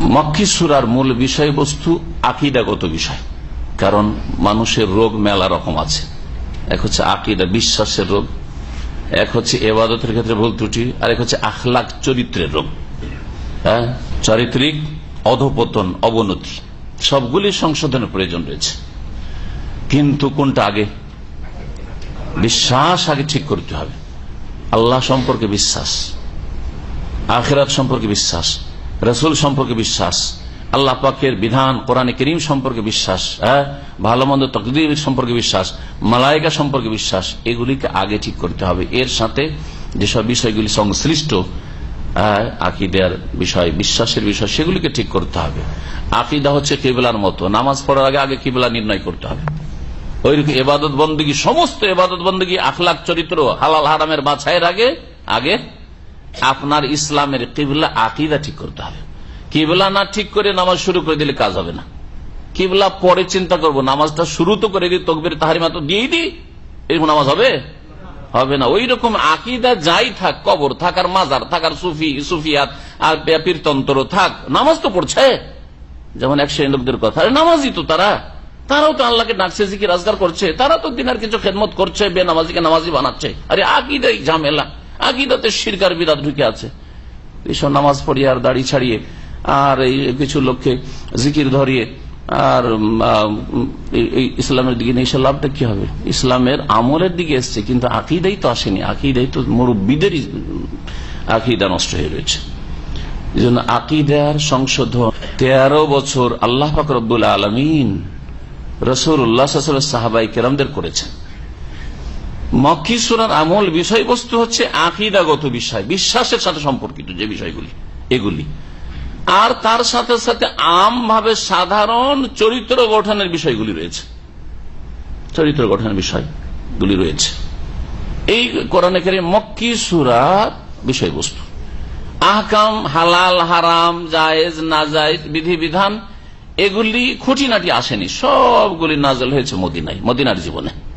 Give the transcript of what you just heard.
মক্কি সুরার মূল বিষয়বস্তু আকিদাগত বিষয়। কারণ মানুষের রোগ মেলা রকম আছে। এক হচ্ছে আকিদা, বিশ্বাসের রোগ। এক হচ্ছে এবাদতের ক্ষেত্রে ভুল ত্রুটি। আর এক হচ্ছে আখলাক চরিত্রের রোগ। হ্যাঁ? চারিত্রিক, অধপতন, অবনতি। সবগুলি সংশোধনের প্রয়োজন রয়েছে। কিন্তু কোনটা আগে? বিশ্বাস আগে ঠিক করতে হবে। আল্লাহ সম্পর্কে বিশ্বাস। আখেরাত সম্পর্কে বিশ্বাস। রসুল সম্পর্কে বিশ্বাস আল্লাহ পাকের বিধান কোরআনে করিম সম্পর্কে বিশ্বাস হ্যাঁ? ভালো মন্দ তকদির সম্পর্কে বিশ্বাস মালায়িকা সম্পর্কে বিশ্বাস এগুলিকে আগে ঠিক করতে হবে। এর সাথে যেসব বিষয়গুলি সংশ্লিষ্ট হ্যাঁ, আকিদার বিষয় বিশ্বাসের বিষয় সেগুলিকে ঠিক করতে হবে। আকিদা হচ্ছে কেবলার মতো। নামাজ পড়ার আগে আগে কিবলা নির্ণয় করতে হবে। ওইরকম এবাদত বন্দী সমস্ত এবাদত বন্দী আখলাখ চরিত্র হালাল হারামের বাছাইয়ের আগে আগে আপনার ইসলামের কিবলা আকিদা ঠিক করতে হবে। কিবলা না ঠিক করে নামাজ শুরু করে দিলে কাজ হবে না। কিবলা পরে চিন্তা করব, নামাজটা শুরু তো করে দিই, তকবির তাহারি মাত্র দিয়েই দিই। এরকম নামাজ হবে? হবে না। ওই রকম আকিদা যাই থাক, কবর থাক আর মাজার থাক আর সুফি, সুফিয়াত আর পীরতন্ত্র থাক, নামাজ তো পড়ছে। যেমন এক লোকদের কথা নামাজই তো তারা। তারাও তো আল্লাহকে ডাকছে জিকি রাজগার করছে। তারা তো দিনার কিছু খেদমত করছে বে নামাজিকে নামাজি বানাচ্ছে। আরে আকিদাই ঝামেলা। আকিদাতে শিরকার বিদাত ঢুকে আছে। এইসব নামাজ পড়িয়ে আর দাড়ি ছাড়িয়ে, আর এই কিছু লোককে জিকির ধরিয়ে, আর ইসলামের দিকে নিয়ে লাভটা কি হবে? ইসলামের আমলের দিকে এসছে, কিন্তু আকিদাই তো আসেনি। আকিদাই তো মুরব্বীদেরই আকিদা নষ্ট হয়ে রয়েছে। এই জন্য আকিদার সংশোধন, তেরো বছর আল্লাহ ফাকরুল আলমিন রসুল উল্লাহ সাহাবাই কেরামদের করেছেন। মক্কি সুরার আমল বিষয়বস্তু হচ্ছে আকিদাগত বিষয়, বিশ্বাসের সাথে সম্পর্কিত যে বিষয়গুলি, এগুলি। আর তার সাথে সাথে আমভাবে সাধারণ চরিত্র গঠনের বিষয়গুলি রয়েছে। চরিত্র গঠনের বিষয়গুলি রয়েছে। এই কোরআনে কারিম মক্কি সুরার বিষয়বস্তু। আহকাম, হালাল, হারাম, জায়েজ না নাজায়েজ, বিধিবিধান, এগুলি খুঁটিনাটি আসেনি। সবগুলি নাজল হয়েছে মদিনায়, মদিনার জীবনে।